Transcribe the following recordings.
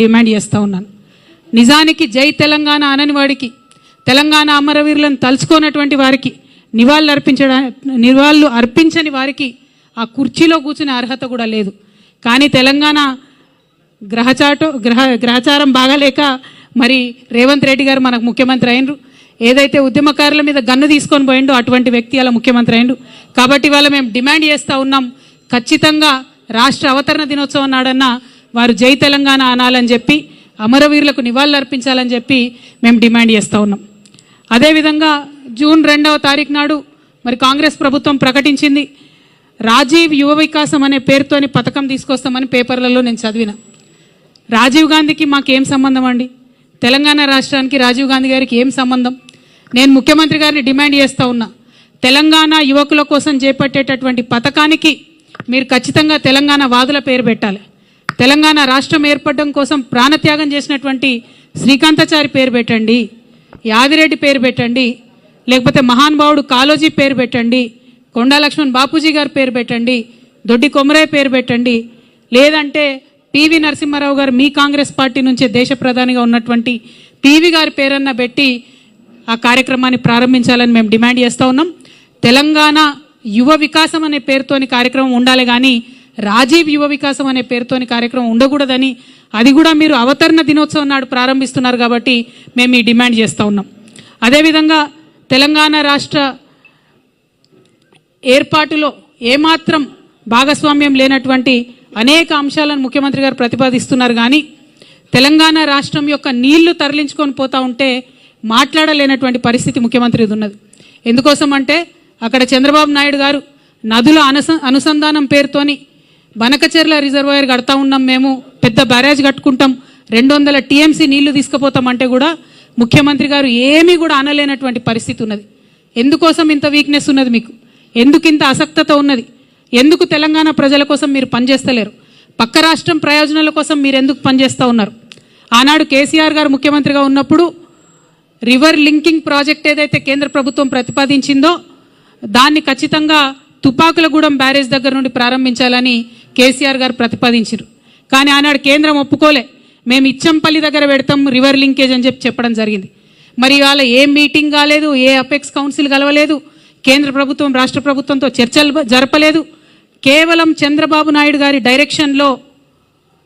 Demand చేస్తూ ఉన్నాను. నిజానికి జై తెలంగాణ అనని వాడికి తెలంగాణ అమరవీరులను తలుచుకోనటువంటి వారికి నివాళులు అర్పించడా నివాళులు అర్పించని వారికి ఆ కుర్చీలో కూర్చునే అర్హత కూడా లేదు. కానీ తెలంగాణ గ్రహచాటు గ్రహ గ్రహచారం బాగాలేక మరి రేవంత్ రెడ్డి గారు మనకు ముఖ్యమంత్రి అయినరు. ఏదైతే ఉద్యమకారుల మీద గన్ను తీసుకొని పోయిండో అటువంటి వ్యక్తి అలా ముఖ్యమంత్రి అయిండు కాబట్టి ఇవాళ మేము డిమాండ్ చేస్తూ ఉన్నాం. ఖచ్చితంగా రాష్ట్ర అవతరణ దినోత్సవం నాడన్నా వారు జై తెలంగాణ అనాలని చెప్పి అమరవీరులకు నివాళులు అర్పించాలని చెప్పి మేము డిమాండ్ చేస్తూ ఉన్నాం. అదేవిధంగా జూన్ రెండవ తారీఖు నాడు మరి కాంగ్రెస్ ప్రభుత్వం ప్రకటించింది. రాజీవ్ యువ వికాసం అనే పేరుతోని పథకం తీసుకొస్తామని పేపర్లలో నేను చదివిన. రాజీవ్ గాంధీకి మాకేం సంబంధం అండి? తెలంగాణ రాష్ట్రానికి రాజీవ్ గాంధీ గారికి ఏం సంబంధం? నేను ముఖ్యమంత్రి గారిని డిమాండ్ చేస్తూ ఉన్నా. తెలంగాణ యువకుల కోసం చేపట్టేటటువంటి పథకానికి మీరు ఖచ్చితంగా తెలంగాణ వాదుల పేరు పెట్టాలి. తెలంగాణ రాష్ట్రం ఏర్పడడం కోసం ప్రాణత్యాగం చేసినటువంటి శ్రీకాంతాచారి పేరు పెట్టండి యాదిరెడ్డి పేరు పెట్టండి లేకపోతే మహానుభావుడు కాలోజీ పేరు పెట్టండి కొండా లక్ష్మణ్ బాపూజీ గారి పేరు పెట్టండి దొడ్డి కొమరయ్య పేరు పెట్టండి. లేదంటే పివి నరసింహారావు గారు మీ కాంగ్రెస్ పార్టీ నుంచే దేశ ప్రధానిగా ఉన్నటువంటి పివి గారి పేరన్న పెట్టి ఆ కార్యక్రమాన్ని ప్రారంభించాలని మేము డిమాండ్ చేస్తూ ఉన్నాం. తెలంగాణ యువ వికాసం అనే పేరుతోని కార్యక్రమం ఉండాలి కానీ రాజీవ్ యువ వికాసం అనే పేరుతోని కార్యక్రమం ఉండకూడదని అది కూడా మీరు అవతరణ దినోత్సవం నాడు ప్రారంభిస్తున్నారు కాబట్టి మేము ఈ డిమాండ్ చేస్తూ ఉన్నాం. అదేవిధంగా తెలంగాణ రాష్ట్ర ఏర్పాటులో ఏమాత్రం భాగస్వామ్యం లేనటువంటి అనేక అంశాలను ముఖ్యమంత్రి గారు ప్రతిపాదిస్తున్నారు కానీ తెలంగాణ రాష్ట్రం యొక్క నీళ్ళు తరలించుకొని పోతా ఉంటే మాట్లాడలేనటువంటి పరిస్థితి ముఖ్యమంత్రిది ఉన్నది. ఎందుకోసం అంటే అక్కడ చంద్రబాబు నాయుడు గారు నదుల అనస అనుసంధానం పేరుతోని బనకచెర్ల రిజర్వాయర్ కడతా ఉన్నాం మేము పెద్ద బ్యారేజ్ కట్టుకుంటాం రెండు వందల టీఎంసీ నీళ్ళు తీసుకుపోతామంటే కూడా ముఖ్యమంత్రి గారు ఏమీ కూడా అనలేనటువంటి పరిస్థితి ఉన్నది. ఎందుకోసం ఇంత వీక్నెస్ ఉన్నది మీకు? ఎందుకు ఇంత అసక్తత ఉన్నది? ఎందుకు తెలంగాణ ప్రజల కోసం మీరు పనిచేస్తలేరు? పక్క రాష్ట్రం ప్రయోజనాల కోసం మీరు ఎందుకు పనిచేస్తూ ఉన్నారు? ఆనాడు కేసీఆర్ గారు ముఖ్యమంత్రిగా ఉన్నప్పుడు రివర్ లింకింగ్ ప్రాజెక్ట్ ఏదైతే కేంద్ర ప్రభుత్వం ప్రతిపాదించిందో దాన్ని ఖచ్చితంగా తుపాకులగూడెం బ్యారేజ్ దగ్గర నుండి ప్రారంభించాలని కేసీఆర్ గారు ప్రతిపాదించారు కానీ ఆనాడు కేంద్రం ఒప్పుకోలే. మేము ఇచ్చంపల్లి దగ్గర పెడతాం రివర్ లింకేజ్ అని చెప్పి చెప్పడం జరిగింది. మరి ఇవాళ ఏ మీటింగ్ కాలేదు ఏ అపెక్స్ కౌన్సిల్ కలవలేదు కేంద్ర ప్రభుత్వం రాష్ట్ర ప్రభుత్వంతో చర్చలు జరపలేదు. కేవలం చంద్రబాబు నాయుడు గారి డైరెక్షన్లో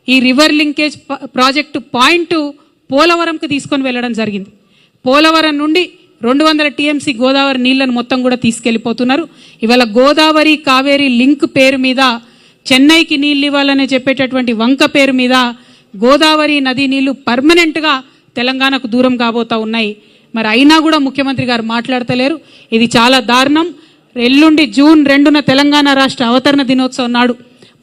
ఈ రివర్ లింకేజ్ ప్రాజెక్టు పాయింట్ పోలవరంకి తీసుకొని వెళ్ళడం జరిగింది. పోలవరం నుండి రెండు వందల టీఎంసీ గోదావరి నీళ్ళను మొత్తం కూడా తీసుకెళ్ళిపోతున్నారు ఇవాళ గోదావరి కావేరి లింక్ పేరు మీద చెన్నైకి నీళ్ళు ఇవ్వాలని చెప్పేటటువంటి వంక పేరు మీద గోదావరి నది నీళ్ళు పర్మనెంట్గా తెలంగాణకు దూరం కాబోతా ఉన్నాయి. మరి అయినా కూడా ముఖ్యమంత్రి గారు మాట్లాడతలేరు. ఇది చాలా దారుణం. ఎల్లుండి జూన్ రెండున తెలంగాణ రాష్ట్ర అవతరణ దినోత్సవం నాడు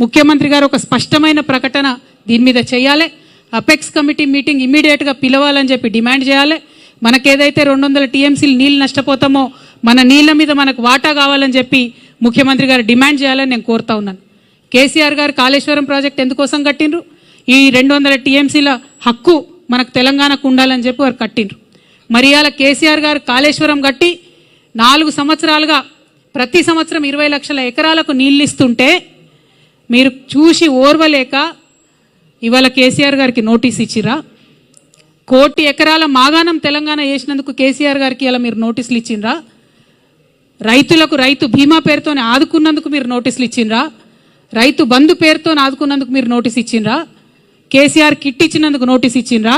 ముఖ్యమంత్రి గారు ఒక స్పష్టమైన ప్రకటన దీని మీద చేయాలి. అపెక్స్ కమిటీ మీటింగ్ ఇమీడియట్గా పిలవాలని చెప్పి డిమాండ్ చేయాలి. మనకేదైతే రెండు వందల టీఎంసీలు నీళ్ళు నష్టపోతామో మన నీళ్ళ మీద మనకు వాటా కావాలని చెప్పి ముఖ్యమంత్రి గారు డిమాండ్ చేయాలని నేను కోరుతా ఉన్నాను. కేసీఆర్ గారు కాళేశ్వరం ప్రాజెక్ట్ ఎందుకోసం కట్టిండ్రు? ఈ రెండు వందల టీఎంసీల హక్కు మనకు తెలంగాణకు ఉండాలని చెప్పి వారు కట్టిండ్రు. మరి అలా కేసీఆర్ గారు కాళేశ్వరం కట్టి నాలుగు సంవత్సరాలుగా ప్రతి సంవత్సరం ఇరవై లక్షల ఎకరాలకు నీళ్ళు ఇస్తుంటే మీరు చూసి ఓర్వలేక ఇవాళ కేసీఆర్ గారికి నోటీస్ ఇచ్చిరా? కోటి ఎకరాల మాగాణం తెలంగాణ చేసినందుకు కేసీఆర్ గారికి ఇలా మీరు నోటీసులు ఇచ్చిండ్రా రైతులకు రైతు బీమా పేరుతోనే ఆదుకున్నందుకు మీరు నోటీసులు ఇచ్చిండ్రా రైతు బంధు పేరుతో ఆదుకున్నందుకు మీరు నోటీస్ ఇచ్చిండ్రా? కేసీఆర్ కిట్ ఇచ్చినందుకు నోటీస్ ఇచ్చిండ్రా?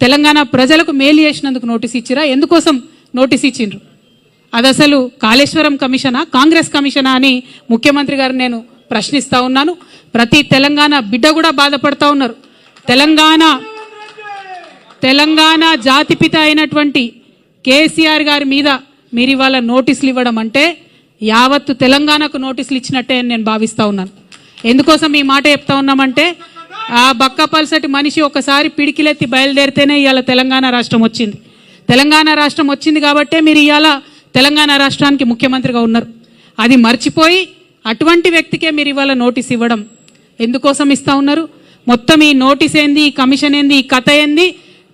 తెలంగాణ ప్రజలకు మేలు చేసినందుకు నోటీస్ ఇచ్చిరా? ఎందుకోసం నోటీస్ ఇచ్చిండ్రు? అది అసలు కాళేశ్వరం కమిషనా? కాంగ్రెస్ కమిషనా అని ముఖ్యమంత్రి గారు నేను ప్రశ్నిస్తూ ఉన్నాను. ప్రతి తెలంగాణ బిడ్డ కూడా బాధపడతా ఉన్నారు. తెలంగాణ తెలంగాణ జాతిపిత అయినటువంటి కేసీఆర్ గారి మీద మీరు ఇవాళ నోటీసులు ఇవ్వడం అంటే యావత్తు తెలంగాణకు నోటీసులు ఇచ్చినట్టే అని నేను భావిస్తా ఉన్నాను. ఎందుకోసం ఈ మాట చెప్తా ఉన్నామంటే ఆ బక్క పల్సటి మనిషి ఒకసారి పిడికిలెత్తి బయలుదేరితేనే ఇవాళ తెలంగాణ రాష్ట్రం వచ్చింది. తెలంగాణ రాష్ట్రం వచ్చింది కాబట్టే మీరు ఇవాళ తెలంగాణ రాష్ట్రానికి ముఖ్యమంత్రిగా ఉన్నారు. అది మర్చిపోయి అటువంటి వ్యక్తికే మీరు ఇవాళ నోటీస్ ఇవ్వడం ఎందుకోసం ఇస్తా ఉన్నారు? మొత్తం ఈ నోటీస్ ఏంది ఈ కమిషన్ ఏంది ఈ కథ ఏంది?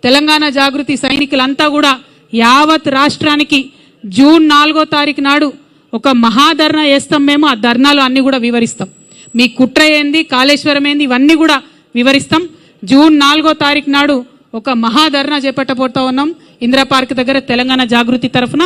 తెలంగాణ జాగృతి సైనికులంతా కూడా యావత్ రాష్ట్రానికి జూన్ నాలుగో తారీఖు నాడు ఒక మహాధర్నా వేస్తాం మేము ఆ ధర్నాలు అన్నీ కూడా వివరిస్తాం. మీ కుట్ర ఏంది కాళేశ్వరం ఏంది ఇవన్నీ కూడా వివరిస్తాం. జూన్ నాలుగో తారీఖు నాడు ఒక మహాధర్నా చేపట్టబోతా ఉన్నాం. ఇందిరా పార్క్ దగ్గర తెలంగాణ జాగృతి తరఫున.